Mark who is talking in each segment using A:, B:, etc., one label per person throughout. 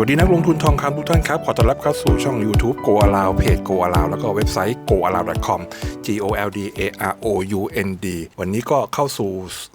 A: สวัสดีนักลงทุนทองคำทุกท่านครับ ขอต้อนรับเข้าสู่ช่อง YouTube Go Allow เพจ Go Allow แล้วก็เว็บไซต์ goallow.com g o l d a r o u n d วันนี้ก็เข้าสู่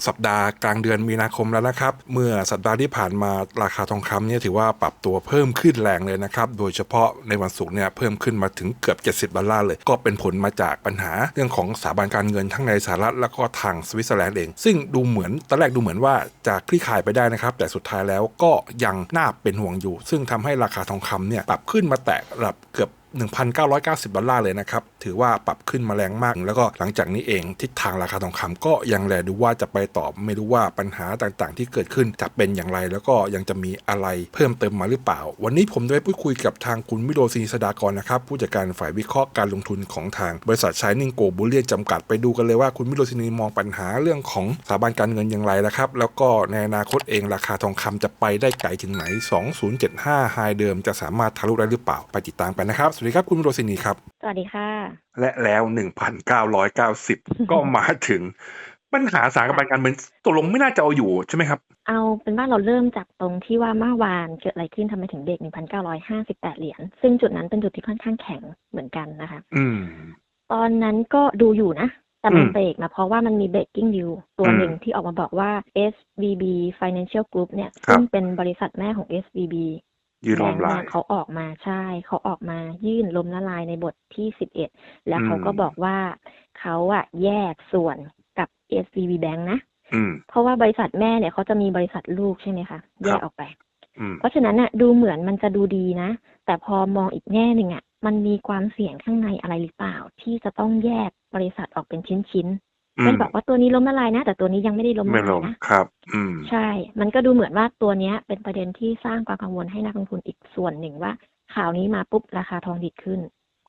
A: สัปดาห์กลางเดือนมีนาคมแล้วนะครับ เมื่อสัปดาห์ที่ผ่านมาราคาทองคำเนี่ยถือว่าปรับตัวเพิ่มขึ้นแรงเลยนะครับ โดยเฉพาะในวันศุกร์เนี่ยเพิ่มขึ้นมาถึงเกือบ 70 ดอลลาร์เลย ก็เป็นผลมาจากปัญหาเรื่องของสถาบันการเงินทั้งในสหรัฐแล้วก็ทางสวิตเซอร์แลนด์เอง ซึ่งดูเหมือนตอนแรกดูเหมือนว่าจะคลี่คลายไปได้นะครับแต่สุดท้ายแล้วก็ยังน่าเป็นห่วงอยู่ซึ่งทำให้ราคาทองคำเนี่ยปรับขึ้นมาแตะระดับเกือบ 1,990 ดอลลาร์เลยนะครับ ถือว่าปรับขึ้นมาแรงมาก แล้วก็หลังจากนี้เองทิศทางราคาทองคำก็ยังแลดูว่าจะไปต่อไม่รู้ว่าปัญหาต่างๆ ที่เกิดขึ้นจะเป็นอย่างไร แล้วก็ยังจะมีอะไรเพิ่มเติมมาหรือเปล่า วันนี้ผมได้พูดคุยกับทางคุณวิโรศินีสดากรนะครับผู้จัดการฝ่ายวิเคราะห์การลงทุนของทางบริษัทชายนิงโกบุลเลียนจำกัดไปดูกันเลยว่าคุณวิโรศินีมองปัญหาเรื่องของสถาบันการเงินอย่างไรนะครับแล้วก็ในอนาคตเองราคาทองคำจะไปได้ไกลถึงไหน 2075ไฮเดิมจะสามารถทะลุได้หรือเปล่าไปติดตามกันนะครับสวัสดีครับคุณวิโรศินีครับ
B: สวัสดีค่ะ
A: และแล้ว1,990ก็มาถึง ปัญหาสถานการณ์การเมืองตกลงไม่น่าจะเอาอยู่ใช่ไหมครับ
B: เอาเป็นว่าเราเริ่มจากตรงที่ว่าเมื่อวานเกิดอะไรขึ้นทำไมถึงเบรก1,958เหรียญซึ่งจุดนั้นเป็นจุดที่ค่อนข้างแข็งเหมือนกันนะคะ
A: อืม
B: ตอนนั้นก็ดูอยู่นะแต่มัน
A: อืม
B: เบรกนะเพราะว่ามันมี breaking news ตัว
A: อืม
B: หนึ่งที่ออกมาบอกว่า SVB Financial Group เนี่ย
A: ครับ
B: ซึ่งเป็นบริษัทแม่ของ SVB
A: ยืนล้อม
B: แบงค์
A: ลา
B: เนี่ยยเขาออกมาใช่ เขาออกมายื่นล้มละลายในบทที่11แล้วเขา
A: อืม
B: ก็บอกว่าเขาอะแยกส่วนกับ SVB Bank นะ
A: อืม
B: เพราะว่าบริษัทแม่เนี่ยเขาจะมีบริษัทลูกใช่ไหมคะแยกออกไป
A: อืม
B: เพราะฉะนั้นน่ะดูเหมือนมันจะดูดีนะ แต่พอมองอีกแง่หนึ่งอะมันมีความเสี่ยงข้างในอะไรหรือเปล่า ที่จะต้องแยกบริษัทออกเป็นชิ้นๆ
A: อื
B: เป็น
A: ม
B: บอกว่าตัวนี้ล้มละลายนะ แต่ตัวนี้ยังไม่ได้ล้ม
A: ไม่
B: ละ
A: ล
B: ลาย
A: ง
B: นะ
A: ครับ อืม
B: ใช่ มันก็ดูเหมือนว่าตัวเนี้ย เป็นประเด็นที่สร้างความกังวลให้นักลงทุนอีกส่วนหนึ่งว่า ข่าวนี้มาปุ๊บราคาทองดีดขึ้น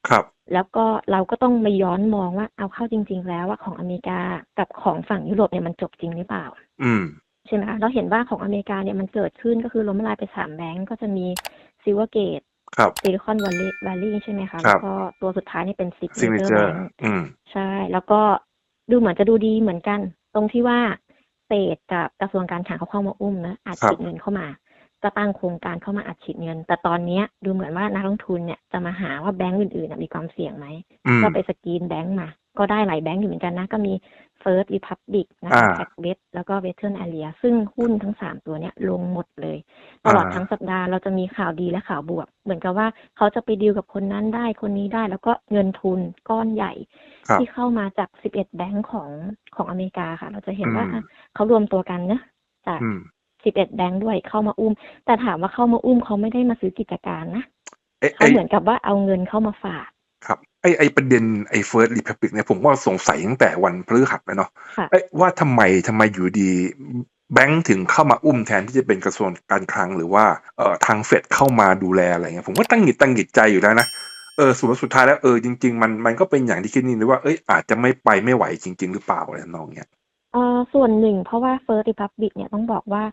A: ครับ
B: แล้วก็เราก็ต้องมาย้อนมองว่าเอาเข้าจริง ๆ แล้วว่าของอเมริกากับของฝั่งยุโรปเนี่ยมันจบจริงหรือเปล่า
A: อืม
B: ใช่ไหมคะเราเห็นว่าของอเมริกาเนี่ยมันเกิดขึ้นก็คือล้มละลายไปสามแบงก์ก็จะมีซิลเวอร์เกต
A: ครับ
B: ซิลิคอนวัลเลย์ใช่ไหมคะ
A: ครั
B: แล้
A: บ
B: วก็ตัวสุดท้ายนี่เป็นซิก
A: ซิง
B: เน
A: เกิ
B: เจอ
A: ล
B: ร์แบงก์
A: อืม
B: ใช่ แล้วก็ ดูเหมือนจะดูดีเหมือนกัน ตรงที่ว่าเฟดกับกระทรวงการคลังเขาเข้ามาอุ้มนะอัด
A: ครับ
B: ฉีดเงินเข้ามาก็ตั้งโครงการเข้ามาอัดฉีดเงิน แต่ตอนเนี้ยดูเหมือนว่านักลงทุนเนี่ยจะมาหาว่าแบงก์อื่นๆน่ะมีความเสี่ยงไหม
A: อืม
B: ก็ไปสกรีนแบงก์มา ก็ได้หลายแบงก์อยู่เหมือนกันนะ ก็มี First Republic นะคะ
A: อ่า
B: แท็กเวสแล้วก็ Western Area ซึ่งหุ้นทั้งสามตัวเนี้ยลงหมดเลย ตลอด
A: อ่า
B: ทั้งสัปดาห์เราจะมีข่าวดีและข่าวบวก เหมือนกับว่าเขาจะไปดีลกับคนนั้นได้คนนี้ได้ แล้วก็เงินทุนก้อนใหญ่
A: ครับ
B: ที่เข้ามาจาก11แบงก์ของของอเมริกาค่ะ เราจะเห็นว่า
A: อืม
B: อะเขารวมตัวกันนะจาก
A: อืม
B: 11แบงก์ด้วยเข้ามาอุ้ม แต่ถามว่าเข้ามาอุ้มเขาไม่ได้มาซื้อกิจการนะ
A: ไอ้
B: เขา
A: ไอ้
B: เหมือนกับว่าเอาเงินเข้ามาฝาก
A: ครับ ไอ้ไอ้ประเด็นไอ้ First Republic เนี่ยผมก็สงสัยตั้งแต่วันพฤหัสแล้วเนาะ
B: ค่ะ
A: เอ้ยว่าทำไมทำไมอยู่ดีแบงค์ถึงเข้ามาอุ้มแทนที่จะเป็นกระทรวงการคลังหรือว่าเอ่อทางเฟดเข้ามาดูแลอะไรเงี้ยผมก็ตั้งหงิดตั้งหงิดใจอยู่แล้วนะเออสุดสุดท้ายแล้วเออจริง ๆ มันมันก็เป็นอย่างที่คิดนี่หรือว่าเอ้ยอาจจะไม่ไปไม่ไหวจริง ๆ หรือเปล่าอะไรทำนองเนี้ย
B: เอ่อส่วนหนึ่งเพราะว่า First Republic เนี่ยต้องบอกว่า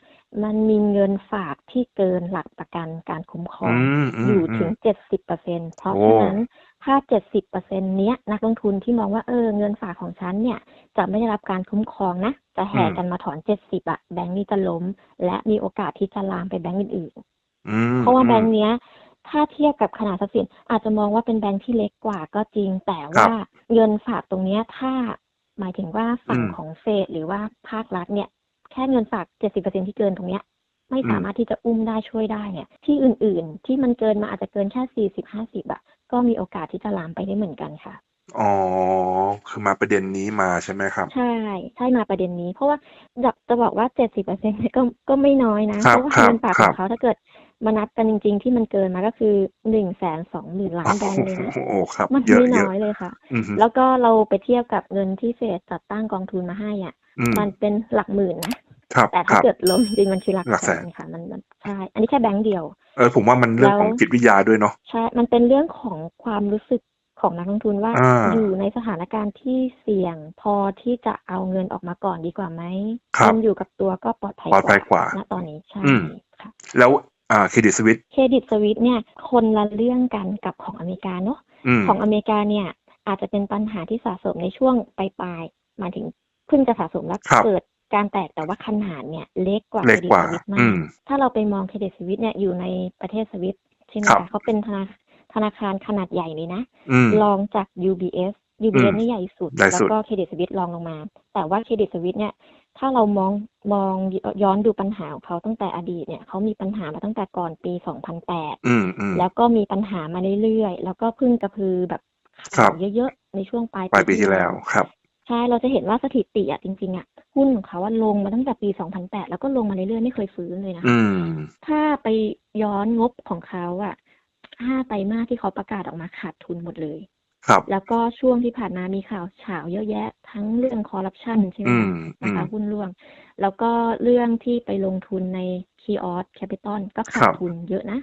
B: มันมีเงินฝากที่เกินหลักประกันการคุ้มครอง
A: อืมอืม
B: อยู่
A: อื
B: ถึ
A: ม
B: งเจ็ดสิบเปอร์เซ็นเพราะ
A: โอ้
B: ฉะนั้น ถ้าเจ็ดสิบเปอร์เซ็นเนี้ยนักลงทุนที่มองว่าเออเงินฝากของฉันเนี่ย จะไม่ได้รับการคุ้มครองนะ จะแห่กันมาถอนเจ็ดสิบอะแบงก์นี้จะล้ม และมีโอกาสที่จะลามไปแบงก์อื่น
A: อืม
B: ๆเพราะว่า
A: อืม
B: แบงก์เนี้ยถ้าเทียบกับขนาดทรัพย์สินอาจจะมองว่าเป็นแบงก์ที่เล็กกว่าก็จริง แต่ว่าเงินฝากตรงเนี้ยถ้าหมายถึงว่าฝั่ง
A: อืม
B: ของเฟดหรือว่าภาครัฐเนี่ย แค่เงินฝากเจ็ดสิบเปอร์เซ็นที่เกินตรงเนี้ยไม่
A: อืม
B: สามารถที่จะอุ้มได้ช่วยได้เนี่ยที่อื่นๆ ที่มันเกินมาอาจจะเกินแค่สี่สิบห้าสิบอะ ก็มีโอกาสที่จะลามไปได้เหมือนกันค่ะ
A: อ๋อ คือมาประเด็นนี้มาใช่ไหมครับ
B: ใช่ ใช่มาประเด็นนี้ เพราะว่าจะจะบอกว่าเจ็ดสิบเปอร์เซ็นก็ก็ไม่น้อยนะ
A: ครั
B: เพ
A: บ
B: ราะว่า
A: ครับ
B: เงินฝาก
A: ค
B: ข
A: รั
B: อบงเขาถ้าเกิดมานับกันจริง ๆ ที่มันเกินมาก็คือหนึ่งแสนสองหมื่นล้านดอลเลยนะ
A: โอ้โหครับ
B: มัน
A: เยอะ
B: ไม่
A: เยอะ
B: น้อยเลยค่ะ
A: อืมฮึ
B: แล้วก็เราไปเทียบกับเงินที่เฟดจัดตั้งกองทุนมาให้อะ
A: อืม
B: มันเป็นหลักหมื่นนะ
A: ครับ
B: แต่
A: ค
B: ถ้า
A: รับ
B: เกิดล้มจริงๆมันคือหลัก
A: หลัก
B: แส
A: แสน
B: น ค่ะมันมันใช่อันนี้แค่แบงก์เดียว
A: เออผมว่ามันเรื่อง
B: แล้ว
A: ของจิตวิทยาด้วยเนาะ
B: ใช่ มันเป็นเรื่องของความรู้สึกของนักลงทุนว่า
A: อ่า
B: อยู่ในสถานการณ์ที่เสี่ยงพอที่จะเอาเงินออกมาก่อนดีกว่าไหม
A: ครับ
B: เงินอยู่กับตัวก็ปลอดภัย
A: ปลอดภัยกว่า
B: ณตอนนี้ใช่
A: อืม
B: ค่ะ
A: แล้วอ่าเครดิตสวิต
B: เครดิตสวิตเนี่ยคนละเรื่องกันกับของอเมริกาเนาะ
A: อืม
B: ของอเมริกาเนี่ยอาจจะเป็นปัญหาที่สะสมในช่วงปลายๆหมายถึงเพิ่งจะสะสมแล้ว
A: ครับ
B: เกิด การแตกแต่ว่าขนาดเนี่ยเล็กกว่า
A: เล็
B: เค
A: ก
B: รดิต
A: กว่า
B: สวิส
A: อื
B: มาก
A: ม
B: ถ้าเราไปมองเครดิตสวิสเนี่ยอยู่ในประเทศสวิสใช่ไหม
A: ครับ
B: คะเขาเป็นธนาธนาคารขนาดใหญ่เลยนะ
A: อืม
B: รองจาก UBS
A: อื
B: UBS
A: ม
B: นี่ใหญ่สุด
A: ใหญ่
B: แล้
A: สุ
B: ว
A: ด
B: ก็เครดิตสวิสรองลงมา แต่ว่าเครดิตสวิสเนี่ยถ้าเรามองมองย้อนดูปัญหาของเขาตั้งแต่อดีตเนี่ยเขามีปัญหามาตั้งแต่ก่อนปี 2008
A: อืมอืม
B: แล้วก็มีปัญหามาเรื่อยๆ แล้วก็เพึ่งกระพือแบบ
A: ครั
B: ข่า
A: บ
B: วเยอะๆ ในช่วงปลาย
A: ปลายปีที่แล้วครับ
B: ใช่เราจะเห็นว่าสถิติอะจริงๆอะ หุ้นของเขาว่าลงมาตั้งแต่ปี 2008 แล้วก็ลงมาเรื่อยๆ ไม่เคยฟื้นเลยนะ
A: อืม
B: ถ้าไปย้อนงบของเขาอะห้าไตรมาสที่เขาประกาศออกมาขาดทุนหมดเลย
A: ครับ
B: แล้วก็ช่วงที่ผ่านมามีข่าวเฉาเยอะแยะ ทั้งเรื่องคอร์รัปชันใช่ไหม
A: อื
B: คะ
A: ม
B: รา
A: อื
B: คามหุ้นร่วง แล้วก็เรื่องที่ไปลงทุนในคีออสแคปิตอลก็ขา
A: ครั
B: ด
A: บ
B: ทุนเยอะนะ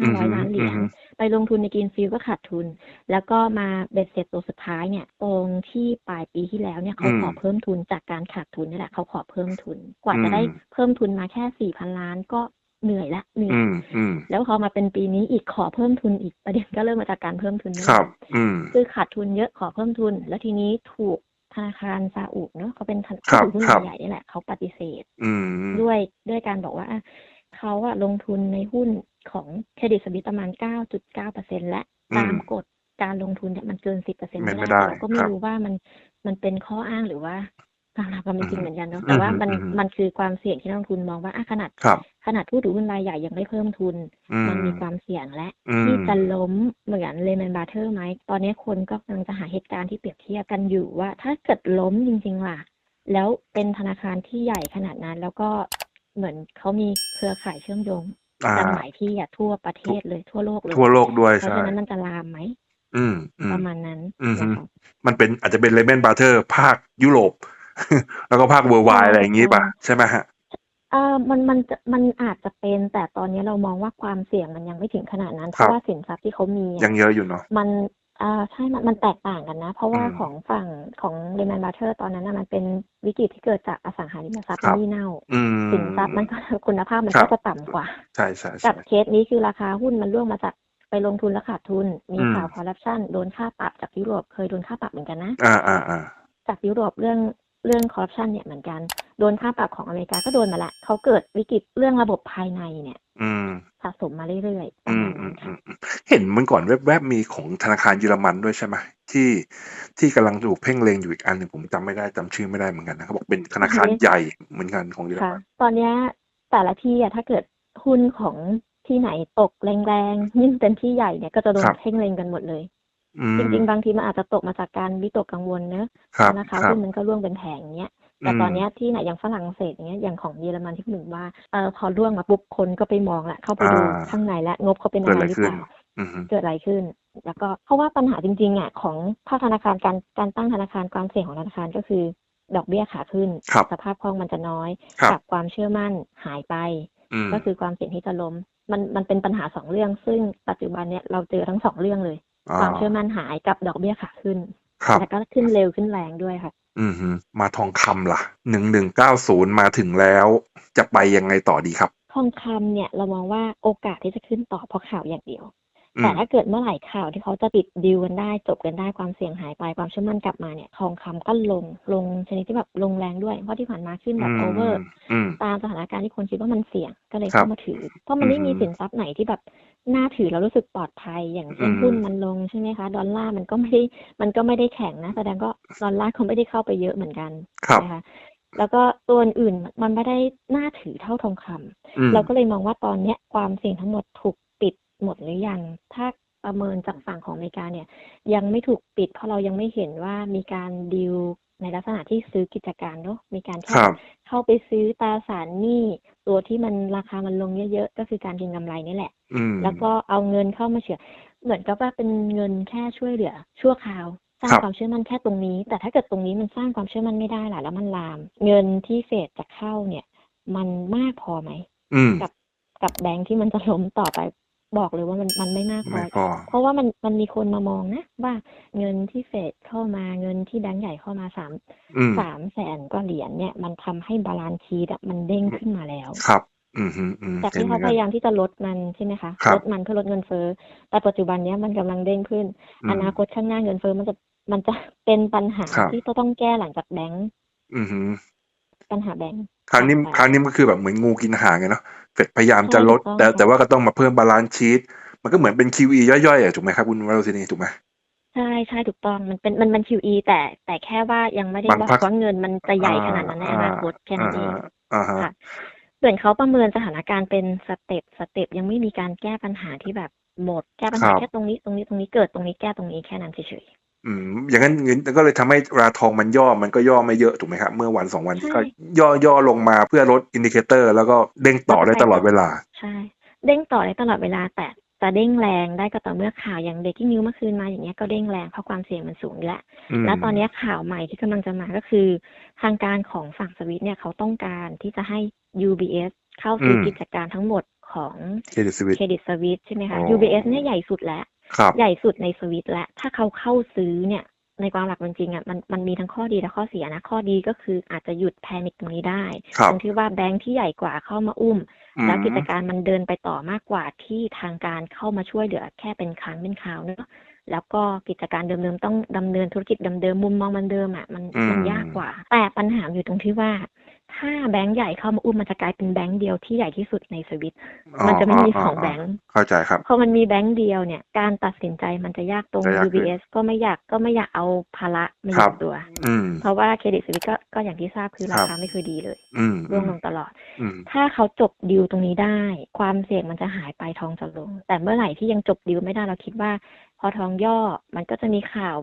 A: อืม
B: 5,500ล้านเหรียญ
A: อืม
B: ไปลงทุนในกินฟิลก็ขาดทุน แล้วก็มาเบ็ดเสร็จตัวสุดท้ายเนี่ยตรงที่ปลายปีที่แล้วเนี่ยเขา
A: อืม
B: ขอเพิ่มทุนจากการขาดทุนนี่แหละเขาขอเพิ่มทุน กว่า
A: อื
B: จะ
A: ม
B: ได้เพิ่มทุนมาแค่4,000ล้านก็ เหนื่อยละเหนื่อ
A: อื
B: ย
A: มอืม
B: แล้วพอมาเป็นปีนี้อีกขอเพิ่มทุนอีกประเด็นก็เริ่มมาจากการเพิ่มทุนนี่
A: ค
B: แห
A: รั
B: ละ
A: บอืม
B: คือขาดทุนเยอะขอเพิ่มทุน แล้วทีนี้ถูกธนาคารซาอุเนาะเขาเป็นธนา
A: ครับ
B: ถือหุ้น
A: ครับ
B: รายใหญ่นี่แหละเขาปฏิเสธ
A: อืม
B: ด้วยด้วยการบอกว่าอะเขาอะลงทุนในหุ้นของเครดิตสวิสประมาณ 9.9%และ
A: อืม
B: ตามกฎการลงทุนเนี่ยมันเกิน 10%
A: ไม่
B: ไม่
A: ได้
B: ได้แต่เราก็ไม่
A: ครับ
B: รู้ว่ามันมันเป็นข้ออ้างหรือว่า ตามหลักความเป็นจริงเหมือนกันเนาะ
A: อืม
B: แต่ว่ามัน
A: อืม
B: มันคือความเสี่ยงที่นักลงทุนมองว่าอะขนาด
A: ครับ
B: ขนาดผู้ถือหุ้นรายใหญ่ยังไม่เพิ่มทุน
A: อืม
B: มันมีความเสี่ยงและ
A: อืม
B: ที่จะล้มเหมือนเลแมนบาเทอร์ไหมตอนนี้คนก็กำลังจะหาเหตุการณ์ที่เปรียบเทียบกันอยู่ว่า ถ้าเกิดล้มจริงๆล่ะ แล้วเป็นธนาคารที่ใหญ่ขนาดนั้น แล้วก็เหมือนเขามีเครือข่ายเชื่อมโยง
A: อ่า
B: กันหลายที่อะทั่วประเทศเลยทั่วโลกเลย
A: ทั่วโลกด้วย
B: เพราะ
A: ใช่
B: ฉะนั้นมันจะลามไหม
A: อืมอืม
B: ประมาณนั้น
A: อืม
B: นะคะ
A: มันเป็นอาจจะเป็นเลเมนบาเทอร์ภาคยุโรป แล้วก็ภาคเวอร์ไว
B: ใช่
A: อะไรอย่างงี้ป่ะ
B: ใช่
A: ใช่ไหมฮะ
B: เออมันมันจะมันอาจจะเป็นแต่ตอนนี้เรามองว่าความเสี่ยงมันยังไม่ถึงขนาดนั้นเพ
A: ครั
B: ราะ
A: บ
B: ว่าสินทรัพย์ที่เขามีอะ
A: ยังเยอะอยู่เนาะ
B: มันอ่าใช่มันมันแตกต่างกันนะ เพราะว่า
A: อืม
B: ของฝั่งของเร m ม n บ r เ t อร์ตอนนั้นนะมันเป็นวิกฤตที่เกิดจากอสังหาริมทรัพย์
A: ครับ
B: หนี้เน่า
A: อืม
B: สินทรัพย์มันก็คุณภาพมัน
A: ครั
B: ก็
A: บ
B: จะต่ำกว่า
A: ใช่ใช่
B: กั
A: ใช่
B: บเคสนี้คือราคาหุ้นมันร่วงมาจากไปลงทุนแล้วขาดทุน มี
A: อืม
B: ข่าวคอร์รัปชันโดนค่าปรับจากยุโรปเคยโดนค่าปรับเหมือนกันนะ
A: อ่าอ่าอ่า
B: จากยุโรปเรื่อง เรื่องคอร์รัปชันเนี่ยเหมือนกัน โดนค่าปรับของอเมริกาก็โดนมาละเขาเกิดวิกฤตเรื่องระบบภายในเนี่ย
A: อืม
B: สะสมมาเรื่อยๆประ
A: อื
B: มามณ
A: อื
B: นั้
A: ม
B: น
A: อื
B: ค่ะ
A: มอืมเห็นเมื่อก่อนแวบๆมีของธนาคารเยอรมันด้วยใช่ไหมที่ที่กำลังถูกเพ่งเลงอยู่อีกอันหนึ่งผมจำไม่ได้จำชื่อไม่ได้เหมือนกันนะเขาบอกเป็นธนาคารใหญ่เหมือนกันของเยอร
B: ค่ะ
A: มัน
B: ตอนเนี้ยแต่ละที่อะถ้าเกิดหุ้นของที่ไหนตกแรงๆยิ่งเป็นที่ใหญ่เนี่ยก็จะโดน
A: ครับ
B: เพ่งเล็งกันหมดเลย
A: อืม
B: จริงๆ บางทีมันอาจจะตกมาจากการวิตกกังวลเนอะ
A: ครับ
B: นะคะ
A: ครับ
B: หุ้นมันก็ร่วงเป็นแผงเนี้ย แต่
A: อืม
B: ตอนเนี้ยที่ไหนอย่างฝรั่งเศสอย่างเงี้ยอย่างของเยอรมันที่หนึ่งว่าเออพอร่วงมาปุ๊บคนก็ไปมองละเข้าไปดู
A: อ่า
B: ข้างในและงบเขาเป็น
A: เกิ
B: อะ
A: ด
B: ไร
A: อะไร
B: หรือ
A: ขึ้
B: เป
A: น
B: ล่า
A: อืม
B: เกิดอะไรขึ้น แล้วก็เพราะว่าปัญหาจริงๆอะของภาคธนาคารการการตั้งธนาคารความเสี่ยงของธนาคารก็คือ ดอกเบี้ยขาขึ้น
A: ครับ
B: สภาพคล่องมันจะน้อย
A: ครับ
B: กับความเชื่อมั่นหายไป
A: อืม
B: ก็คือความเสี่ยงที่จะล้ม มันมันเป็นปัญหาสองเรื่อง ซึ่งปัจจุบันเนี่ยเราเจอทั้งสองเรื่องเลย ความเชื่อมั่นหายกับดอกเบี้ยขาขึ้น
A: ครับ
B: แล้วก็ขึ้นเร็วขึ้นแรงด้วยค่ะ
A: อืมฮึมาทองคำล่ะหนึ่งหนึ่งเก้าศูนย์มาถึงแล้ว จะไปยังไงต่อดีครับ
B: ทองคำเนี่ยเรามองว่าโอกาสที่จะขึ้นต่อเพราะข่าวอย่างเดียว
A: อื
B: แต่
A: ม
B: ถ้าเกิดเมื่อไหร่ข่าวที่เขาจะปิดดีลกันได้จบกันได้ความเสี่ยงหายไปความเชื่อมั่นกลับมาเนี่ยทองคำก็ลงลงชนิดที่แบบลงแรงด้วย เพราะที่ผ่านมาขึ้นแบบโอเวอร์
A: อืม
B: ตามสถานการณ์ที่คนคิดว่ามันเสี่ยงก็เลย
A: ครั
B: เข้า
A: บ
B: มาถือ เพราะมันไม่มี
A: อือฮึ
B: สินทรัพย์ไหนที่แบบน่าถือแล้วรู้สึกปลอดภัยอย่างเช่น
A: อือฮึ
B: หุ้นมันลงใช่ไหมคะ ดอลลาร์มันก็ไม่ได้มันก็ไม่ได้แข็งนะ แสดงก็ดอลลาร์เขาไม่ได้เข้าไปเยอะเหมือนกัน
A: ครับ
B: นะคะแล้วก็ตัวอื่นๆมันไม่ได้น่าถือเท่าทองคำ
A: อืม
B: เราก็เลยมองว่าตอนเนี้ยความเสี่ยงทั้งหมดถูกปิด หมดหรือยัง ถ้าประเมินจากฝั่งของอเมริกาเนี่ย ยังไม่ถูกปิด เพราะเรายังไม่เห็นว่ามีการดีลในลักษณะที่ซื้อกิจการเนาะมีการแค่
A: ครับ
B: เข้าไปซื้อตราสารหนี้ตัวที่มันราคามันลงเยอะๆก็คือการเก็งกำไรนี่แหละ
A: อืม
B: แล้วก็เอาเงินเข้ามาเฉื่อยเหมือนกับว่าเป็นเงินแค่ช่วยเหลือ ชั่วคราวสร้าง
A: ครับ
B: ความเชื่อมั่นแค่ตรงนี้ แต่ถ้าเกิดตรงนี้มันสร้างความเชื่อมั่นไม่ได้ล่ะแล้วมันลาม เงินที่เฟดจะเข้าเนี่ย มันมากพอไหม
A: อืม
B: กับกับแบงค์ที่มันจะล้มต่อไป บอกเลยว่ามันมันไม่มากพอ
A: ไม่พอ
B: เพราะว่ามันมันมีคนมามองนะว่าเงินที่เฟดเข้ามาเงินที่แบงก์ใหญ่เข้ามาสาม
A: อืม
B: สามแสนกว่าเหรียญเนี่ยมันทำให้บาลานซ์ชีตอะมันเด้งขึ้นมาแล้ว
A: ครับ อืมฮึอืม
B: จาก
A: เห็น
B: ที่
A: เหมื
B: เขา
A: อน
B: พ
A: กัน
B: ยายามที่จะลดมันใช่ไหมคะ
A: ครับ
B: ลดมันเพื่อลดเงินเฟ้อแต่ปัจจุบันเนี้ยมันกำลังเด้งขึ้น
A: อื
B: อ
A: ม
B: นาคตข้างหน้าเงินเฟ้อมันจะมันจะเป็นปัญหา
A: ครับ
B: ที่ต้องแก้หลังจากแบงก์
A: อืมฮึ
B: ปัญหาแบงก์
A: คราวนี้
B: ถัดไป
A: คราวนี้มันก็คือแบบเหมือนงูกินหางไงเนาะเฟดพยายามจะ
B: ใช่
A: ลด
B: ถูกต้อง
A: แต่
B: ค่ะ
A: แต่ว่าก็ต้องมาเพิ่มบาลานซ์ชีตมันก็เหมือนเป็น QE ย่อยๆอะถูกไหมครับคุณวรศินีถูกไหม
B: ใช่ใช่ถูกต้องมันเป็นมันมัน QE แต่แต่แค่ว่ายังไม่ได้
A: บาง
B: บอก
A: พรรค
B: ว่าเงินมันจะใหญ่ขนาดนั้นในอนาคตแค่นั้นเอง
A: อ่าฮะ
B: ค่ะส่วนเขาประเมินสถานการณ์เป็นสเต็ปสเต็ปยังไม่มีการแก้ปัญหาที่แบบหมดแก้ปัญหาแค่ตรงนี้ตรงนี้ตรงนี้เกิดตรงนี้แก้ตรงนี้แค่นั้นเฉย
A: อืมอย่างนั้นงั้นก็เลยทำให้ราทองมันย่อมันก็ย่อไม่เยอะถูกไหมครับเมื่อวันสองวัน
B: ใช่
A: ก็ย่อย่อลงมาเพื่อลดอินดิเคเตอร์ แล้วก็เด้งต่อได้ตลอดเวลา
B: ๆใช่ เด้งต่อได้ตลอดเวลาแต่จะเด้งแรงได้ก็ต่อเมื่อข่าวอย่างเด็กที่นิวเมื่อคืนมาอย่างเงี้ยก็เด้งแรงเพราะความเสี่ยงมันสูงอยู่แล้ว
A: อืม
B: แล้วตอนนี้ข่าวใหม่ที่กำลังจะมาก็คือ ทางการของฝั่งสวิตเนี่ยเขาต้องการที่จะให้ UBS เข้าซื้ออ
A: ม
B: กิจการทั้งหมดของ
A: เครดิตสวิต
B: เครดิตสวิตใช่ไหมคะ
A: อ๋อ
B: UBS เนี่ยใหญ่สุดแล้ว
A: ครับ
B: ใหญ่สุดในสวิตและถ้าเขาเข้าซื้อเนี่ย ในความหลักเป็นจริงอะมันมันมีทั้งข้อดีและข้อเสียนะ ข้อดีก็คืออาจจะหยุดแพนิคตรงนี้ได้
A: ครับ
B: ตรงที่ว่าแบงค์ที่ใหญ่กว่าเข้ามาอุ้ม
A: อืม
B: แล้วกิจการมันเดินไปต่อมากกว่าที่ทางการเข้ามาช่วยเหลือแค่เป็นครั้งเป็นคราวเนอะแล้วก็กิจการเดิมๆต้องดำเนินธุรกิจเดิมๆมุมมองมันเดิมอะมัน
A: อืม
B: มันยากกว่า แต่ปัญหาอยู่ตรงที่ว่า ถ้าแบงค์ใหญ่เข้ามาอุ้มมันจะกลายเป็นแบงค์เดียวที่ใหญ่ที่สุดในสวิตมันจะไม่มีสองแบงค์
A: เข้าใจครับ
B: พอมันมีแบงค์เดียวเนี่ย การตัดสินใจมันจะยากตรง
A: จะยากขึ้น
B: UBS ก็ไม่อยากก็ไม่อยากเอาภาระมาอ
A: ครั
B: ยู่
A: บ
B: ตัว
A: อืม
B: เพราะว่าเครดิตสวิสก็ก็อย่างที่ทราบคือ
A: ครั
B: รา
A: บ
B: คาไม่เคยดีเลย
A: อืม
B: ร่วงลงตลอด
A: อืม
B: ถ้าเขาจบดีลตรงนี้ได้ ความเสี่ยงมันจะหายไปทองจะลง แต่เมื่อไหร่ที่ยังจบดีลไม่ได้เราคิดว่า พอทองย่อมันก็จะมีข่าว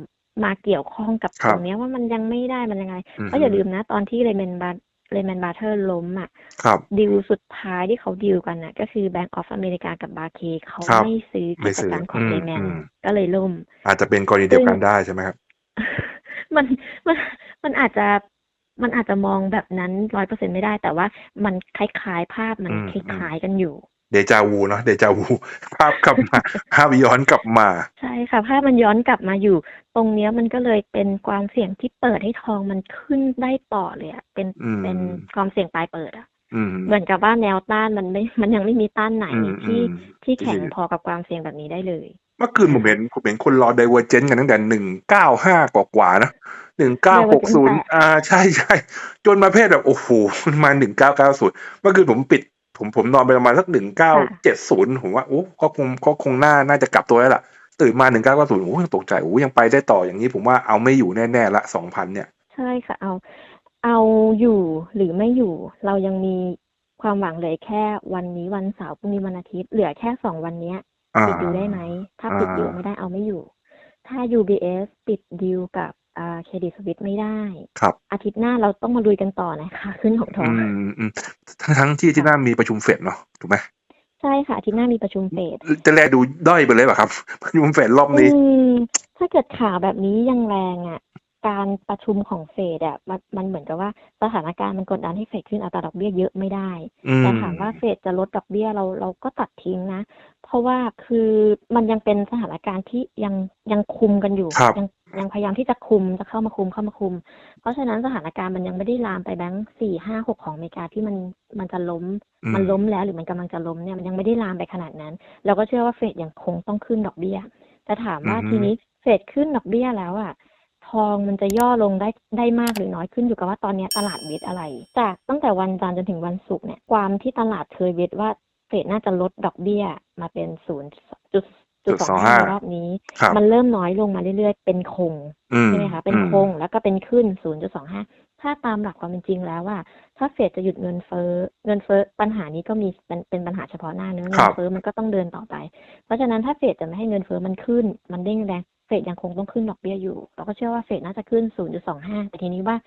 B: มาเกี่ยวข้องกับ
A: ครั
B: ต
A: บ
B: รงเนี้ยว่ามันยังไม่ได้มันยังไง
A: อืม
B: เพราะอย่าลืมนะตอนที่เลเมนบา เลเมนบาเทอร์ล้มอะ
A: ครับ
B: ดีลสุดท้ายที่เขาดีลกันน่ะ ก็คือ Bank of America กับบาเคเขา
A: ครับ
B: ไม่ซื้อ
A: ไม่
B: กิจ
A: ซื้อ
B: การของ
A: อืม
B: เลแมน
A: อืม
B: ก็เลยล่ม
A: อาจจะเป็นกรณีเดียวกันได้ใช่ไหมครับ
B: มันมันมันอาจจะมันอาจจะมองแบบนั้นร้อยเปอร์เซ็นไม่ได้ แต่ว่ามันคล้ายๆภาพมัน
A: อืม
B: คล้ายๆกันอยู่
A: เดจาวูเนาะเดจาวูภาพกลับมาภาพย้อนกลับมา
B: ใช่ค่ะภาพมันย้อนกลับมาอยู่ ตรงเนี้ยมันก็เลยเป็นความเสี่ยงที่เปิดให้ทองมันขึ้นได้ต่อเลยอะเป็น
A: อืม
B: เป็นความเสี่ยงปลายเปิดอะ
A: อืม
B: เหมือนกับว่าแนวต้านมันไม่มันยังไม่มีต้านไหน
A: อืม
B: ที่
A: อืม
B: ที่แข็ง
A: ที่
B: พอกับความเสี่ยงแบบนี้ได้เลย
A: เมื่อคืนผมเห็นผมเห็นคนรอไดเวอร์เจนกันตั้งแต่หนึ่งเก้าห้ากว่าๆนะหนึ่งเก้าหกศูนย์
B: Divergent
A: อ่าใช่ใช่จนมาเพศแบบ โอ้โห มาหนึ่งเก้าเก้าศูนย์เมื่อคืนผมปิด ผมผมนอนไปประมาณสักหนึ่งเก้าเจ็ดศูนย์ผมว่าโอ้ก็คงก็คงน่าน่าจะกลับตัวแล้วล่ะ ตื่นมาหนึ่งเก้าเก้าศูนย์โอ้ยังตกใจโอ้ยังไปได้ต่ออย่างนี้ ผมว่าเอาไม่อยู่แน่ๆละสองพันเนี่ย
B: ใช่ค่ะ เอา เอาอยู่หรือไม่อยู่ เรายังมีความหวังเหลือแค่วันนี้วันเสาร์พรุ่งนี้วันอาทิตย์เหลือแค่สองวันเนี้ย
A: อ่า
B: ปิดดิวได้ไหม ถ้าปิด
A: อ่า
B: ดิวไม่ได้เอาไม่อยู่ ถ้า UBS ปิดดิวกับอ่า เครดิตสวิตไม่ได้
A: ครับ
B: อาทิตย์หน้าเราต้องมาลุยกันต่อนะคะ ขึ้นของทอ
A: อื
B: ง
A: มอืมทั้งทั้งที่ที่หน้ามีประชุมเฟดเนาะถูกไหม
B: ใช่ค่ะอาทิตย์หน้ามีประชุมเฟด
A: จะแลดูด้อยไปเลยป่ะครับ ประชุมเฟดรอบนี้
B: อืมถ้าเกิดข่าวแบบนี้ยังแรงอะ การประชุมของเฟดอะมันมันเหมือนกับว่าสถานการณ์มันกดดันให้เฟดขึ้นอัตราดอกเบี้ยเยอะไม่ได้
A: อืม
B: แต่ถามว่าเฟดจะลดดอกเบี้ยเราเราก็ตัดทิ้งนะ เพราะว่าคือมันยังเป็นสถานการณ์ที่ยังยังคุมกันอยู่
A: ครับ
B: ยัง ยังพยายามที่จะคุมจะเข้ามาคุมเข้ามาคุม เพราะฉะนั้นสถานการณ์มันยังไม่ได้ลามไปแบงค์สี่ห้าหกของอเมริกาที่มันมันจะล้ม
A: อื
B: มันล้มแล้วหรือมันกำลังจะล้มเนี่ยมันยังไม่ได้ลามไปขนาดนั้น เราก็เชื่อว่าเฟดยังคงต้องขึ้นดอกเบี้ย แต่ถามว่า
A: อือฮึ
B: ทีนี้เฟดขึ้นดอกเบี้ยแล้วอะทองมันจะย่อลงได้ได้มากหรือน้อยขึ้นอยู่กับว่าตอนนี้ตลาดเวทอะไร จากตั้งแต่วันจันทร์จนถึงวันศุกร์เนี่ยความที่ตลาดเคยเวทว่าเฟดน่าจะลดดอกเบี้ยมาเป็นศูนย์จุด จุดสองห้ารอบนี้
A: ครับ
B: มันเริ่มน้อยลงมาเรื่อยๆ เป็นคง
A: อืม
B: ใช่ไหมคะ เป็น
A: อืม
B: คงแล้วก็เป็นขึ้น0.25ถ้าตามหลักความเป็นจริงแล้วว่า ถ้าเฟดจะหยุดเงินเฟ้อเงินเฟ้อปัญหานี้ก็มีเป็นเป็นปัญหาเฉพาะหน้าเนื้อะ
A: ค
B: เงิ
A: รั
B: น
A: บ
B: เฟ้อมันก็ต้องเดินต่อไป เพราะฉะนั้นถ้าเฟดจะไม่ให้เงินเฟ้อมันขึ้น มันเด้งแรง เฟดยังคงต้องขึ้นดอกเบี้ยอยู่ เราก็เชื่อว่าเฟดน่าจะขึ้น 0.25 แต่ทีนี้ว่า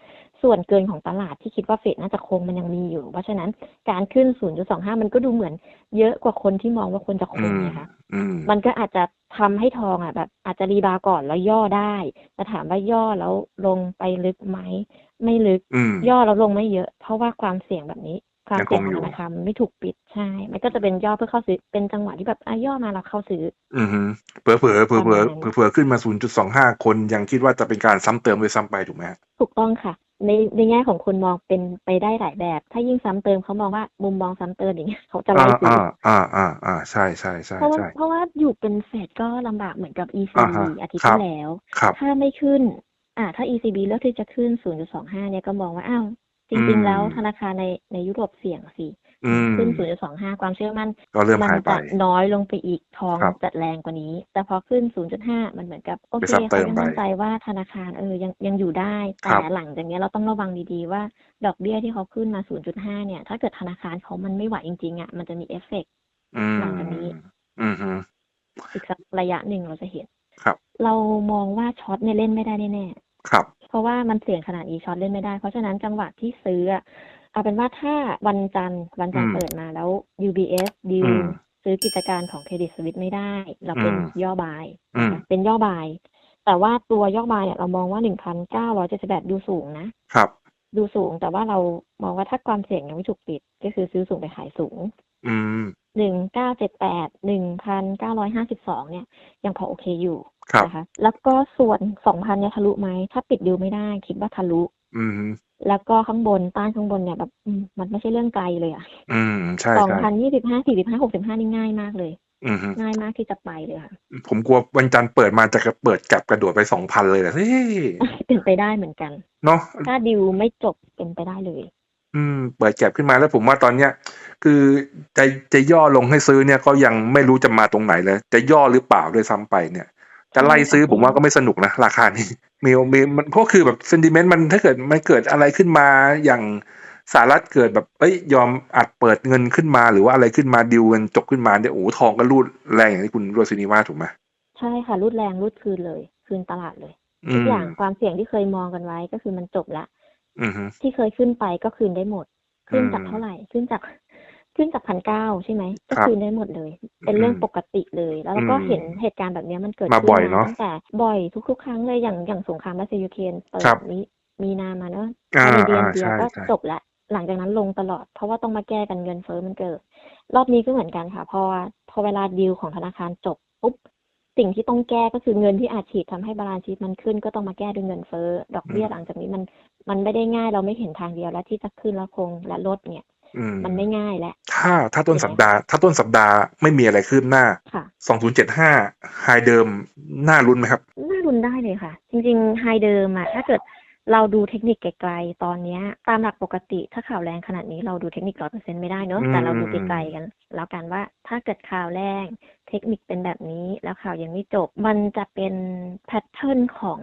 B: ส่วนเกินของตลาดที่คิดว่าเฟดน่าจะคงมันยังมีอยู่ เพราะฉะนั้นการขึ้น 0.25 มันก็ดูเหมือนเยอะกว่าคนที่มองว่าควรจะค
A: อื
B: ง
A: ม
B: นะคะ
A: อืม
B: มันก็อาจจะทำให้ทองอะแบบ อาจจะรีบาวก่อนแล้วย่อได้แต่ถามว่าย่อแล้วลงไปลึกไหมไม่ลึก
A: อืม
B: ย่อแล้วลงไม่เยอะ เพราะว่าความเสี่ยงแบบนี้ ความ
A: ยังค
B: เสี่ยง
A: ง
B: ข
A: อ
B: อยู่งธนาคารมันไม่ถูกปิดใช่ มันก็จะเป็นย่อเพื่อเข้าซื้อเป็นจังหวะที่แบบอะย่อมาเราเข้าซื้อ
A: อืมฮึเผื่อเผื่อเผื่อ
B: ประ
A: เผื่อ
B: มาณนั้น
A: เผื่อขึ้นมา0.25คนยังคิดว่าจะเป็นการซ้ำเติมด้วยซ้ำไปถูกไหมฮะ
B: ถูกต้องค่ะ ในในแง่ของคนมองเป็นไปได้หลายแบบ ถ้ายิ่งซ้ำเติมเขามองว่ามุมมองซ้ำเติมอย่างเงี้ยเขาจะไล่
A: อ่า
B: ซื้อ
A: อ่า
B: อ
A: อ่าอ่าอ่าใช่ใช่ใช่
B: เพราะว่า
A: ใช่
B: เพราะว่าอยู่เป็นเฟดก็ลำบากเหมือนกับ ECB
A: อ่าฮะ
B: อาทิตย์
A: ครับ
B: ที่แล้ว
A: ครับ
B: ถ้าไม่ขึ้นอ่าถ้า ECB เลือกที่จะขึ้น 0.25 เนี่ยก็มองว่า อ้าว จริง ๆ แล้วธนาคารในในยุโรปเสี่ยงสิ
A: อืม
B: ขึ้น 0.25 ความเชื่อมั่น
A: ก็เริ่ม
B: มั
A: หายไป
B: จะน้อยลงไปอีกทอง
A: ครับ
B: จะแรงกว่านี้ แต่พอขึ้น 0.5 มันเหมือนกับ โอ
A: ไป
B: เค
A: ซับเติ
B: เขา
A: ม
B: ยัง
A: ไป
B: มั่นใจว่าธนาคารเออยังยังอยู่ได้
A: ครั
B: แต่
A: บ
B: หลังจากเนี้ยเราต้องระวังดีๆ ว่าดอกเบี้ยที่เขาขึ้นมา 0.5 เนี่ย ถ้าเกิดธนาคารเขามันไม่ไหวจริงๆอะมันจะมีเอฟเฟกต์
A: อืม
B: หลังจากนี้
A: อืมฮึ
B: อีกสักระยะหนึ่งเราจะเห็น
A: ครับ
B: เรามองว่าช็อตเนี่ยเล่นไม่ได้แน่ๆ
A: ครับ
B: เพราะว่ามันเสี่ยงขนาดนี้ช็อตเล่นไม่ได้ เพราะฉะนั้นจังหวะที่ซื้ออะเอาเป็นว่าถ้าวันจันทร์วันจันท
A: อื
B: ร์
A: ม
B: เปิดมาแล้ว UBS ดิว
A: อืม
B: ซื้อกิจการของเครดิตสวิตไม่ได้ เราเป็น
A: อืม
B: ย่อบาย
A: อืม
B: นะคะเป็นย่อบาย แต่ว่าตัวย่อบายเนี่ยเรามองว่า1,978ดูสูงนะ
A: ครับ
B: ดูสูงแต่ว่าเรามองว่าถ้าความเสี่ยงยังไม่ถูกปิด ก็คือซื้อสูงไปขายสูง
A: อืม
B: 1978 1,952เนี่ย ยังพอโอเคอยู่
A: ครับ
B: นะคะ แล้วก็ส่วน2,000เนี่ยทะลุไหม ถ้าปิดดิวไม่ได้ คิดว่าทะลุ
A: อืมฮึ
B: แล้วก็ข้างบนใต้ข้างบนเนี่ยแบบอืมมันไม่ใช่เรื่องไกลเลยอะ
A: อืมใช่
B: สอง
A: ใช่
B: พันยี่สิบห้าสี่สิบห้าหกสิบห้านี่ง่ายมากเลย
A: อืมฮึ
B: ง่ายมากที่จะไปเลยค่ะ
A: ผมกลัววันจันทร์เปิดมาจะเปิดกลับกระโดดไปสองพันเลยนะเฮ้ย
B: เป็นไปได้เหมือนกัน
A: เนาะ
B: ถ้าดิวไม่จบเป็นไปได้เลย
A: อืมเปิดแก็บขึ้นมาแล้วผมว่าตอนเนี้ย คือจะจะย่อลงให้ซื้อเนี่ยก็ยังไม่รู้จะมาตรงไหนเลย จะย่อหรือเปล่าด้วยซ้ำไปเนี่ยจะไล่ซื้อผมว่าก็ไม่สนุกนะราคานี้มีมีมันเพราะคือแบบเซนติเมนต์มันถ้าเกิดมันเกิดอะไรขึ้นมาอย่างสหรัฐเกิดแบบเอ้ยยอมอัดเปิดเงินขึ้นมา หรือว่าอะไรขึ้นมาดิวเงินจบขึ้นมาเนี่ยโอ้โหทองก็รูดแรงอย่างที่คุณโรซินีว่าถูกไหม
B: ใช่ค่ะรูดแรงรูดคืนเลย คืนตลาดเลย
A: อื
B: ทุก
A: ม
B: อย่างความเสี่ยงที่เคยมองกันไว้ก็คือมันจบละ
A: อืมฮึ
B: ที่เคยขึ้นไปก็คืนได้หมด ขึ้นจาก
A: อืม
B: เท่าไหร่ขึ้นจากขึ้นจากพันเก้าใช่ไหมก็
A: ครับ
B: คืนได้หมดเลย เป็นเรื่อง
A: อืม
B: ปกติเลย แล้วเราก็
A: อืม
B: เห็นเหตุการณ์แบบเนี้ยมันเกิด
A: มา
B: ขึ้น
A: บ่อยเนอะ
B: ตั้งแต่บ่อยทุกๆ ครั้งเลยอย่างอย่างสงครามรัสเซียยูเครนเปิด
A: ครับ
B: มีมีนามาเนอะ
A: อ่า
B: ภายในเดือน
A: อ่า
B: เดียว
A: ใช่
B: ก็
A: ใช่
B: จบละหลังจากนั้นลงตลอด เพราะว่าต้องมาแก้กันเงินเฟ้อมันเกิด รอบนี้ก็เหมือนกันค่ะ พอพอเวลาดีลของธนาคารจบปุ๊บสิ่งที่ต้องแก้ก็คือเงินที่อาจฉีดทำให้บาลานซ์ชีตมันขึ้น ก็ต้องมาแก้ด้วยเงินเฟ้อดอกเบี้ยหลังจากนี้มัน มันไม่ได้ง่ายเราไม่เห็นทางเดียวแล้วที่จะขึ้นแล้วคงและลดเนี่ย
A: อืม
B: มันไม่ง่ายแล้ว
A: ถ้าถ้าต้นสัปดาห์ ถ้าต้นสัปดาห์ไม่มีอะไรคืบหน้า
B: ค่ะ
A: 2075ไฮเดิมน่าลุ้นไหมครับ
B: น่ารุนได้เลยค่ะ จริงๆไฮเดิมอะถ้าเกิดเราดูเทคนิคไกลๆ ตอนเนี้ยตามหลักปกติถ้าข่าวแรงขนาดนี้เราดูเทคนิคร้อยเปอร์เซ็นไม่ได้เนอะ
A: อืม
B: แต่เราดูไกลๆกัน แล้วกันว่าถ้าเกิดข่าวแรงเทคนิคเป็นแบบนี้แล้วข่าวยังไม่จบ มันจะเป็นแพทเทิร์นของ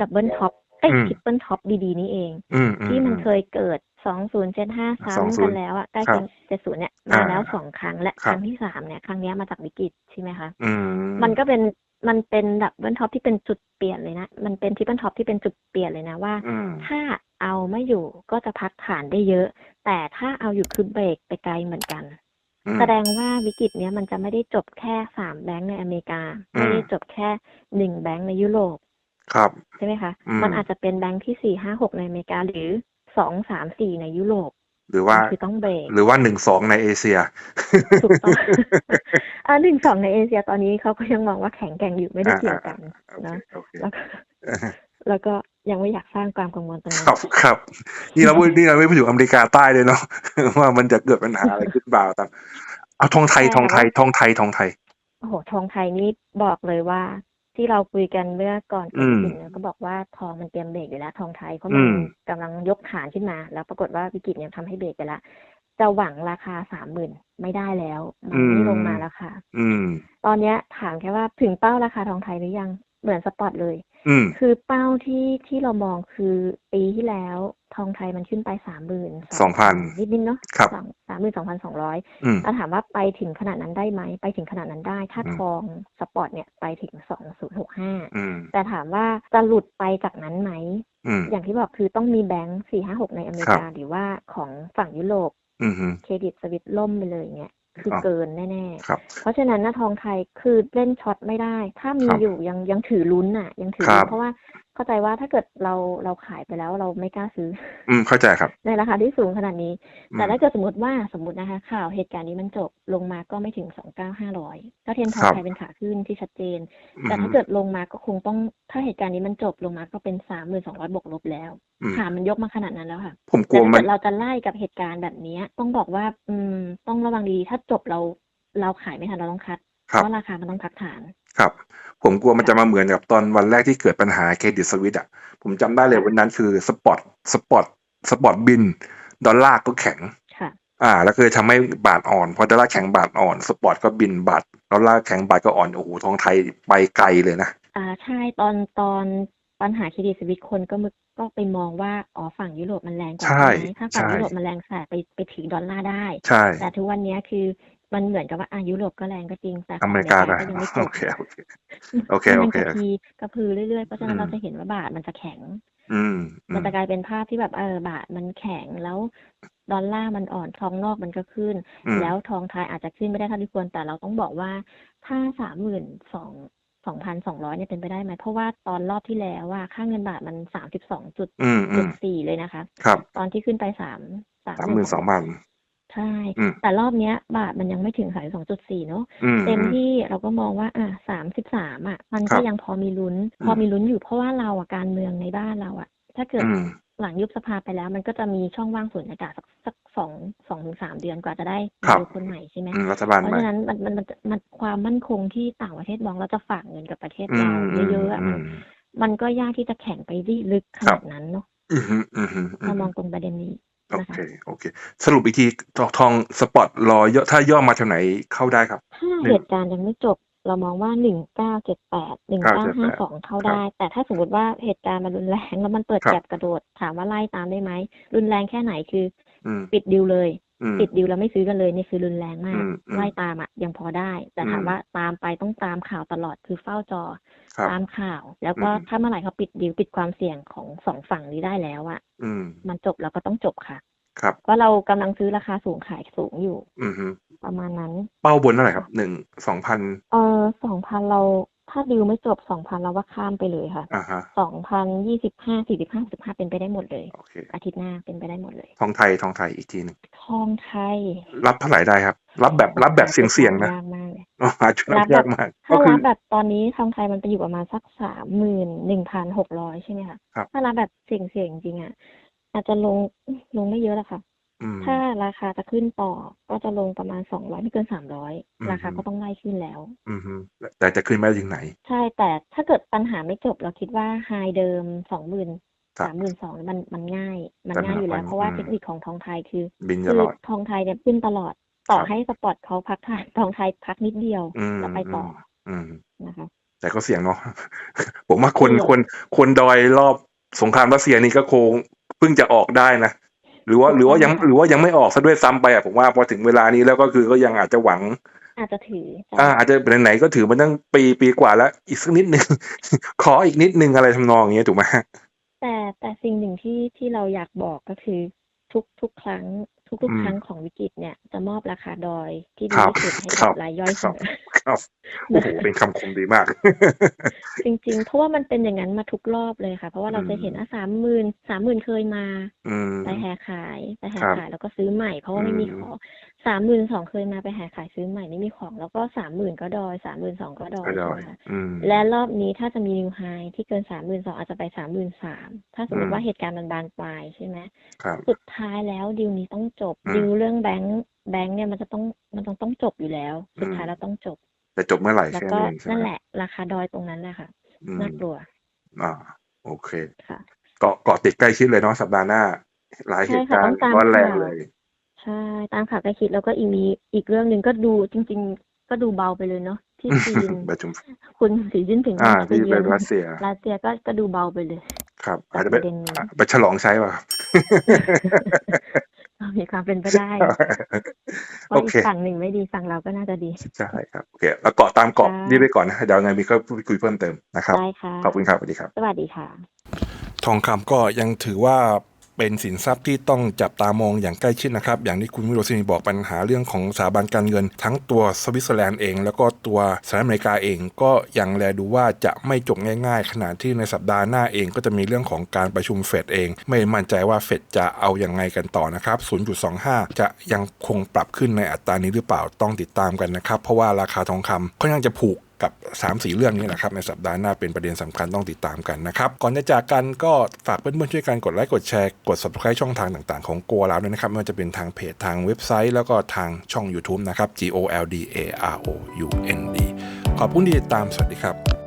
B: ดับเบิลท็อป เอ้ย
A: อืม
B: ทริปเปิลท็อปดีๆ นี่เอง
A: อืมอื
B: ที่มัน
A: อื
B: เคยเกิด2075ซ้ำ
A: 20
B: กันแล้วอะใกล้
A: ครั
B: เคีย
A: บ
B: ง70เนี่ย
A: อ่า
B: มาแล้วสองครั้งและ
A: ครั
B: ค
A: บ
B: รั้งที่สามเนี่ย ครั้งเนี้ยมาจากวิกฤตใช่ไหมคะ
A: อืม
B: มันก็เป็นมันเป็นดับเบิลท็อปที่เป็นจุดเปลี่ยนเลยนะ มันเป็นทริปเปิลท็อปที่เป็นจุดเปลี่ยนเลยนะว่า
A: อืม
B: ถ้าเอาไม่อยู่ก็จะพักฐานได้เยอะ แต่ถ้าเอาอยู่คือเบรกไปไกลเหมือนกัน
A: อืม
B: แสดงว่าวิกฤตเนี้ยมันจะไม่ได้จบแค่สามแบงก์ในอเมริกา
A: อืม
B: ไม่ได้จบแค่หนึ่งแบงก์ในยุโรป
A: ครับ
B: ใช่ไหมคะ
A: อืม
B: มันอาจจะเป็นแบงก์ที่สี่ห้าหกในอเมริกาหรือสองสามสี่ในยุโรป
A: หรือว่า
B: คือต้องเบรก
A: หรือว่าหนึ่งสองในเอเชีย
B: ถูกต้อง อ่าหนึ่งสองในเอเชียตอนนี้เขาก็ยังมองว่าแข็งแกร่งอยู่ไม่ได้เกี่ยวกัน
A: โอเค
B: นะ
A: โอเค
B: แล้วก็แล้วก็ยังไม่อยากสร้างความกังวลตรง
A: ค
B: นั้
A: รับ
B: น
A: ครับ นี่เราไม่นี่เราไม่พูดถึงอเมริกาใต้เลยเนาะ ว่ามันจะเกิดปัญหาอะไรขึ้นบ่าวตามเอาทองไทย
B: ใช่
A: ทองไทยทองไทยทองไทย
B: โอ้โหทองไทยนี่บอกเลยว่า ที่เราคุยกันเมื่อก่อนเกิด
A: อืม
B: วิกฤตเนี่ยก็บอกว่าทองมันเตรียมเบรกอยู่แล้วทองไทยเพราะมัน
A: อืม
B: กำลังยกฐานขึ้นมา แล้วปรากฏว่าวิกฤตเนี่ยทำให้เบรกไปละจะหวังราคาสามหมื่นไม่ได้แล้วมันไม่ลงมาแล้วค่ะ
A: อืม
B: ตอนเนี้ยถามแค่ว่าถึงเป้าราคาทองไทยหรือยัง เหมือนสปอตเลย
A: อืม
B: คือเป้าที่ที่เรามองคือปีที่แล้วทองไทยมันขึ้นไปสามหมื่น
A: 2,000
B: นิดนิดๆเนาะ
A: ครับ
B: สามหมื่นสองพันสองร้อย
A: อืม
B: ถ้าถามว่าไปถึงขนาดนั้นได้ไหม ไปถึงขนาดนั้นได้ ถ้า
A: อืม
B: ทองสปอร์ตเนี่ยไปถึงสองศูนย์หกห้า
A: อืม
B: แต่ถามว่าจะหลุดไปจากนั้นไหม
A: อืม
B: อย่างที่บอกคือต้องมีแบงก์สี่ห้าหกในอเมริกาหรือว่าของฝั่งยุโรป
A: อืมอืม
B: เครดิตสวิตล่มไปเลยเนี่ย คือ
A: ครับ
B: เกินแน่
A: ครับ
B: ๆเพราะฉะนั้นนะทองไทยคือเล่นช็อตไม่ได้ ถ้ามี
A: ครับ
B: อยู่ยังยังถือลุ้นอะ ยังถือ
A: ครั
B: ลุ้
A: บ
B: นเพราะว่าเข้าใจว่าถ้าเกิดเราเราขายไปแล้วเราไม่กล้าซื้อ
A: อืมเข้าใจครับ
B: ในราคาที่สูงขนาดนี้
A: อืม
B: แต่ถ้าเกิดสมมติว่าสมมตินะคะ ข่าวเหตุการณ์นี้มันจบลงมาก็ไม่ถึงสองเก้าห้าร้อยก็เทรนด์ทอง
A: ครับ
B: ไทยเป็นขาขึ้นที่ชัดเจน
A: อืม
B: แต่ถ้าเกิดลงมาก็คงต้องถ้าเหตุการณ์นี้มันจบลงมาก็เป็นสามหมื่นสองร้อยบวกลบแล้ว
A: อืม
B: ขามันยกมาขนาดนั้นแล้วค่ะ
A: ผมกลั
B: แต่
A: ว
B: ถ้า
A: มั
B: เกิ
A: น
B: ดเราจะไล่กับเหตุการณ์แบบนี้ต้องบอกว่า อืม ต้องระวังดีถ้าจบเราเราขายไม่ทันเราต้องคัดเพ
A: ครับ
B: ราะราคามันต้องพักฐาน
A: ครับ ผมกลัวมันจะมาเหมือนกับตอนวันแรกที่เกิดปัญหาเครดิตสวิตอะ ผมจำได้เลยวันนั้นคือสปอตสปอตสปอร์ตบิน ดอลลาร์ก็แข็ง
B: ค่ะ
A: อ่า แล้วก็เลยทำให้บาทอ่อนพอดอลลาร์แข็งบาทอ่อนสปอร์ตก็บินบาทดอลลาร์แข็งบาทก็อ่อนโอ้โหทองไทยไปไกลเลยนะ
B: อ่าใช่ตอนตอนปัญหาเครดิตสวิตคนก็มึกก็ไปมองว่าอ๋อฝั่งยุโรปมันแรงกว่า
A: ใช่
B: ไหมถ้าฝั่ง
A: ใช่
B: ยุโรปมันแรงใส่ไปไปถือดอลลาร์ได้
A: ใช่
B: แต่ทุกวันเนี้ยคือ มันเหมือนกับว่าอะยุโรปก็แรงก็จริงแต่ข
A: อ
B: อง
A: เมริกาได้
B: ก็ยังไม่จ
A: โอบเคโอเคโอเค
B: มัน
A: โอเค
B: กระพีกระพือเรื่อยๆเพราะฉะนั้น
A: อืม
B: เราจะเห็นว่าบาทมันจะแข็ง
A: อืมอื
B: มัน
A: ม
B: จะกลายเป็นภาพที่แบบเออบาทมันแข็งแล้วดอลลาร์มันอ่อนทองนอกมันก็ขึ้น
A: อืม
B: แล้วทองไทยอาจจะขึ้นไม่ได้เท่าที่ควรแต่เราต้องบอกว่าถ้าสามหมื่นสองสองพันสองร้อยเนี่ยเป็นไปได้ไหมเพราะว่าตอนรอบที่แล้วว่าค่าเงินบาทมันสามสิบสองจุด
A: อืมอื
B: จุ
A: ม
B: ดสี่เลยนะคะ
A: ครับ
B: ตอนที่ขึ้นไปสาม
A: สามหมื่นสองพัน
B: ใช่
A: อืม
B: แต่รอบเนี้ย บาทมันยังไม่ถึงสามสองจุดสี่เนาะ
A: อืม
B: เต็ม
A: อืม
B: ที่เราก็มองว่า อะสามสิบสามอะ มัน
A: ครั
B: ก็
A: บ
B: ยังพอมีลุ้น
A: อืม
B: พอมีลุ้นอยู่เพราะว่าเราอะการเมืองในบ้านเราอะ ถ้าเกิด
A: อืม
B: หลังยุบสภาไปแล้ว มันก็จะมีช่องว่างส่วนอากาศสักสักสองสองถึงสามเดือนกว่าจะได้
A: ครับ
B: นายกคนใหม่ใช่ไหม
A: อืมรัฐบาล
B: เพราะ
A: ใหม่
B: ฉะนั้นมันมันมันมันความมั่นคงที่ต่างประเทศมองเราจะฝากเงินกับประเทศ
A: อื
B: เรา
A: มอืม
B: เยอะๆอะ
A: อื
B: มัน
A: ม
B: มันก็ยากที่จะแข่งไปที่ลึกข
A: ครั
B: นา
A: บ
B: ดนั้นเนาะ
A: อืมอืมอืมอืม
B: เรามองตรงประเด็นนี้
A: โอ
B: นะคะ
A: เคโอเค สรุปอีกทีทองทองสปอร์ตรอย่อถ้าย่อมาแถวไหนเข้าได้ครับ
B: ถ้า
A: หนึ่ง
B: เหตุการณ์ยังไม่จบ เรามองว่าหนึ่งเก้าเจ็ดแปดหนึ่งเก้าห้าสอง
A: 1978
B: เข้าได้ แต่ถ้าสมมติว่าเหตุการณ์มันรุนแรงแล้วมันเปิด
A: ครับ
B: แก็บกระโดด ถามว่าไล่ตามได้ไหมรุนแรงแค่ไหนคือ
A: อืม
B: ปิดดิวเลย
A: อืม
B: ปิดดิวแล้วไม่ซื้อกันเลยนี่คือรุนแรงมาก
A: อืมอืม
B: ไล่ตามอะยังพอได้ แต่ถาม
A: อืม
B: ว่าตามไปต้องตามข่าวตลอดคือเฝ้าจอ
A: ครับ
B: ตามข่าว แล้วก็
A: อืม
B: ถ้าเมื่อไหร่เขาปิดดิวปิดความเสี่ยงของสองฝั่งนี้ได้แล้วอะ
A: อืม
B: มันจบแล้วก็ต้องจบค่ะ
A: ครับ
B: เพราะเรากำลังซื้อราคาสูงขายสูงอยู่
A: อืมฮึ
B: ประมาณนั้น
A: เป้าบนเท่าไหร่ครับหนึ่งสองพัน
B: เออสองพันเรา ถ้าดิวไม่จบสองพันเราว่าข้ามไปเลยค่ะ
A: อ่าฮะ
B: สองพันยี่สิบห้าสี่สิบห้าสิบห้าเป็นไปได้หมดเลย
A: โอเค
B: อาทิตย์หน้าเป็นไปได้หมดเลย
A: ทองไทยทองไทยอีกทีหนึ่ง
B: ทองไทย
A: รับเท่าไหร่ได้ครับ รับแบบรับแบบเสี่ยงเสี่ยงๆนะ
B: ยากมากเลย
A: อ๋อหาจุดรับยากมาก ก็
B: ถ้า
A: คื
B: รั
A: อ บ
B: แบบตอนนี้ทองไทยมันไปอยู่ประมาณสักสามหมื่นหนึ่งพันหกร้อยใช่ไหมคะ
A: ครับ
B: ถ้ารับแบบเสี่ยงเสี่ยงๆจริงๆอะอาจจะลงลงไม่เยอะหรอกค่ะ
A: อืม
B: ถ้าราคาจะขึ้นต่อก็จะลงประมาณสองร้อยไม่เกินสามร้อย
A: อืม
B: ราคาก็ต้องไล่ขึ้นแล้ว
A: อืมฮึแต่จะขึ้นไปถึงไหน
B: ใช่แต่ถ้าเกิดปัญหาไม่จบเราคิดว่าไฮเดิมสองหมื่น
A: ครับ
B: สามหมื่นสองมันมันง่าย มัน
A: ปัญหา
B: ง่ายอยู่แล้ว
A: มัน
B: เพราะว่า
A: อืม
B: เทคนิคของทองไทยคือ
A: บินต
B: คื
A: ลอด
B: ทองไทยเนี่ยขึ้นตลอดต่อ
A: ครับ
B: ให้สปอร์ตเขาพักทางทองไทยพักนิดเดียว
A: อืม
B: แล้วไปต่อ
A: อืม
B: นะคะ
A: แต่ก็เสี่ยงเนาะ ผมว่าคน
B: เสี่ยง
A: คนคนดอยรอบสงครามรัสเซียนี่ก็คงเพิ่งจะออกได้นะ หรือว่าหรือว่ายังหรือว่ายังไม่ออกซะด้วยซ้ำไปอะผมว่าพอถึงเวลานี้แล้วก็คือก็ยังอาจจะหวัง
B: อาจจะถือใช่
A: อ่า อาจจะไหนๆก็ถือมันตั้งปีปีกว่าแล้ว อีกสักนิดนึง ขออีกนิดนึงอะไรทำนองอย่างเงี้ยถูกไหม
B: แต่แต่สิ่งหนึ่งที่ที่เราอยากบอกก็คือทุกทุกครั้ง ทุกทุก
A: อืม
B: ครั้งของวิกฤตเนี่ยจะมอบราคาดอยที่ดี
A: ครับ
B: ที่สุดให้
A: ครั
B: กับบรายย่อยเส
A: ครับ
B: มอ
A: ครับโอ้โหเป็นคำคมดีมาก
B: จริงๆ เพราะว่ามันเป็นอย่างนั้นมาทุกรอบเลยค่ะ เพราะว่าเราจะเห็นอะสามหมื่นสามหมื่นเคยมา
A: อืม
B: ไปแห่ขายไปแห่
A: ครับ
B: ขายแล้วก็ซื้อใหม่เพราะว่าไม่มี
A: อืม
B: ของ สามหมื่นสองเคยมาไปแห่ขายซื้อใหม่ไม่มีของแล้วก็สามหมื่นก็ดอยสามหมื่นสองก็ดอย
A: ก็ดอย
B: ใช่ไหมคะ
A: อืม
B: และรอบนี้ถ้าจะมีนิวไฮที่เกินสามหมื่นสองอาจจะไปสามหมื่นสามถ้าสมม
A: อื
B: ติ
A: ม
B: ว่าเหตุการณ์มันบานปลายใช่ไหม
A: ครับ
B: สุดท้ายแล้วดีลนี้ต้องจบ
A: อืม
B: ดีลเรื่องแบงค์แบงค์เนี่ยมันจะต้องมันต้องต้องจบอยู่แล้ว สุดท้าย
A: อืม
B: แล้วต้องจบ
A: แต่จบเมื่อไหร่
B: แล้ว
A: แค่
B: ก็
A: นั้นเองใช่ไหม
B: นั่นแหละ ราคาดอยตรงนั้นแหละค่ะ
A: อืม
B: น่ากลัว
A: อ่า โอเค
B: ค่ะ
A: เกาะเกาะติดใกล้ชิดเลยเนาะสัปดาห์หน้า หลายเหตุการณ์
B: ใช่ค่ะต้องตาม
A: ร้อนแรง
B: ข่าว
A: เลย
B: ใช่ตามข่าวใกล้ชิดแล้วก็อีกมีอีกเรื่องหนึ่งก็ดูจริง ๆ ก็ดูเบาไปเลยเนาะที่จีน
A: ประชุม
B: คุณสีจิ้นผิง
A: อ่า
B: จะไป
A: ที่
B: เยื
A: เป็
B: อนน
A: รัสเซีย
B: รัสเซียก็ก็ดูเบาไปเลย
A: ครับ
B: จาก
A: อาจจะไป
B: ประเด็นนี้
A: อะไปฉลองใช้ป่ะครับ
B: มีความเป็นไปได้เพ
A: โอ
B: ราะอี
A: เค
B: กฝั่งหนึ่งไม่ดีฝั่งเราก็น่าจะดี
A: ใช่ครับโอเคแล้วเกาะตามเกาะ
B: ค่ะ
A: นี่ไปก่อนนะเดี๋ยวยังไงมีก็พูดคุยเพิ่มเติมนะครับ
B: ได้ค่ะ
A: ขอบคุณครับสวัสดีครับ
B: สวัสดีค่ะ
A: ทองคำก็ยังถือว่า เป็นสินทรัพย์ที่ต้องจับตามองอย่างใกล้ชิดนะครับ อย่างที่คุณวิโรจนีบอกปัญหาเรื่องของสถาบันการเงิน ทั้งตัวสวิตเซอร์แลนด์เอง แล้วก็ตัวสหรัฐอเมริกาเองก็ยังแลดูว่าจะไม่จบง่าย ๆ ขณะที่ในสัปดาห์หน้าเองก็จะมีเรื่องของการประชุมเฟดเอง ไม่มั่นใจว่าเฟดจะเอาอย่างไงกันต่อนะครับ 0.25 จะยังคงปรับขึ้นในอัตรานี้หรือเปล่าต้องติดตามกันนะครับ เพราะว่าราคาทองคำค่อนข้างจะผูก กับ 3 4 เรื่องนี้นะครับในสัปดาห์หน้าเป็นประเด็นสำคัญต้องติดตามกันนะครับ ก่อนจะจากกันก็ฝากเพื่อนๆช่วยกันกดไลค์กดแชร์กด subscribe ช่องทางต่างๆของโกลาวด้วยนะครับไม่ว่าจะเป็นทางเพจทางเว็บไซต์ แล้วก็ทางช่อง YouTube นะครับ G O L D A R O U N D ขอบคุณที่ติดตามสวัสดีครับ